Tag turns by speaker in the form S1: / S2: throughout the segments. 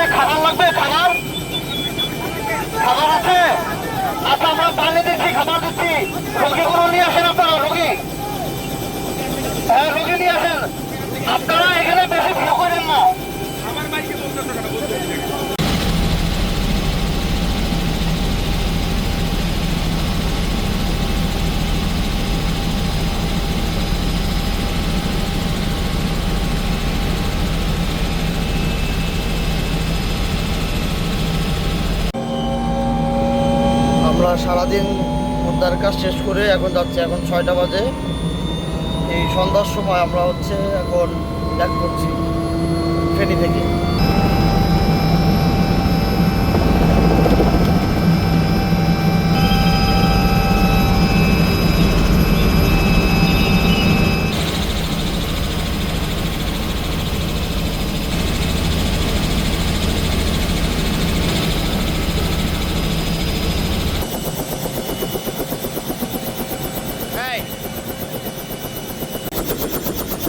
S1: এখানে খাবার লাগবে, খাবার? খাবার আছে? আচ্ছা আমরা পানি দিচ্ছি, খাবার দিচ্ছি। রোগীগুলো নিয়ে আসেন আপনারা রোগী হ্যাঁ রোগী নিয়ে আসেন আপনারা এখানে বেশি ভিড় করেন না
S2: আমরা সারাদিন উদ্ধার কাজ শেষ করে এখন যাচ্ছে, এখন ছয়টা বাজে। এই সন্ধ্যার সময় আমরা হচ্ছে এখন ব্যাক করছি ফেনি থেকে।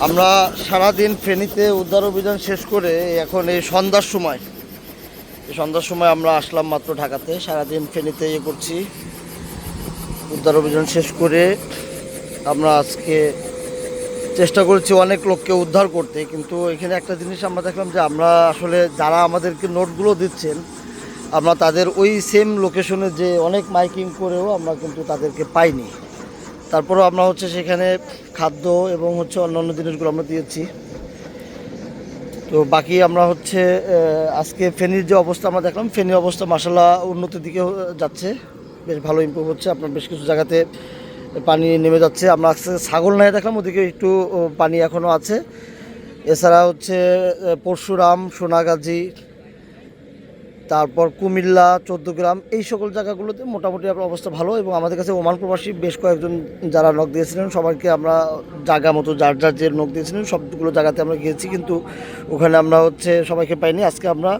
S2: আমরা সারাদিন ফেনীতে উদ্ধার অভিযান শেষ করে এখন এই সন্ধ্যার সময়, এই সন্ধ্যার সময় আমরা আসলাম মাত্র ঢাকাতে। সারাদিন ফেনীতে ইয়ে করছি, উদ্ধার অভিযান শেষ করে আমরা আজকে চেষ্টা করেছি অনেক লোককে উদ্ধার করতে, কিন্তু এখানে একটা জিনিস আমরা দেখলাম যে আমরা আসলে যারা আমাদেরকে নোটগুলো দিচ্ছেন, আমরা তাদের ওই সেম লোকেশনে যে অনেক মাইকিং করেও আমরা কিন্তু তাদেরকে পাইনি। তারপরেও আমরা হচ্ছে সেখানে খাদ্য এবং হচ্ছে অন্যান্য জিনিসগুলো আমরা দিয়েছি। তো বাকি আমরা হচ্ছে আজকে ফেনীর যে অবস্থা আমরা দেখলাম, ফেনীর অবস্থা মাসাল্লাহ উন্নতির দিকে যাচ্ছে। বেশ ভালো ইম্প্রুভ হচ্ছে, আপনার বেশ কিছু জায়গাতে পানি নেমে যাচ্ছে। আমরা আজকে ছাগল নাই দেখলাম, ওদিকে একটু পানি এখনও আছে। এছাড়া হচ্ছে পরশুরাম, সোনাগাজী তারপর কুমিল্লা, চৌদ্দগ্রাম এই সকল জায়গাগুলোতে মোটামুটি আপনার অবস্থা ভালো এবং আমাদের কাছে ওমান প্রবাসী বেশ কয়েকজন যারা নখ দিয়েছিলেন, সবাইকে আমরা জায়গা মতো যার যার যে নখ দিয়েছিলেন, সবগুলো জায়গাতে আমরা গিয়েছি কিন্তু ওখানে আমরা হচ্ছে সবাইকে পাইনি। আজকে আমরা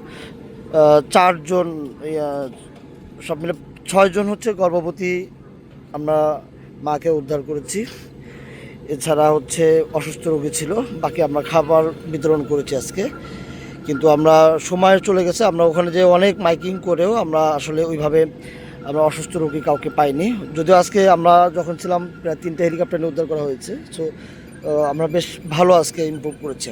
S2: চারজন সব মিলে ছয়জন হচ্ছে গর্ভবতী আমরা মাকে উদ্ধার করেছি। এছাড়া হচ্ছে অসুস্থ রোগী ছিল, বাকি আমরা খাবার বিতরণ করেছি আজকে। কিন্তু আমরা সময় চলে গেছে, আমরা ওখানে যে অনেক মাইকিং করেও আমরা আসলে ওইভাবে আমরা অসুস্থ রোগী কাউকে পাইনি। যদিও আজকে আমরা যখন ছিলাম, প্রায় তিনটে হেলিকপ্টার নিয়ে উদ্ধার করা হয়েছে সো আমরা বেশ ভালো আজকে ইম্প্রুভ করেছে।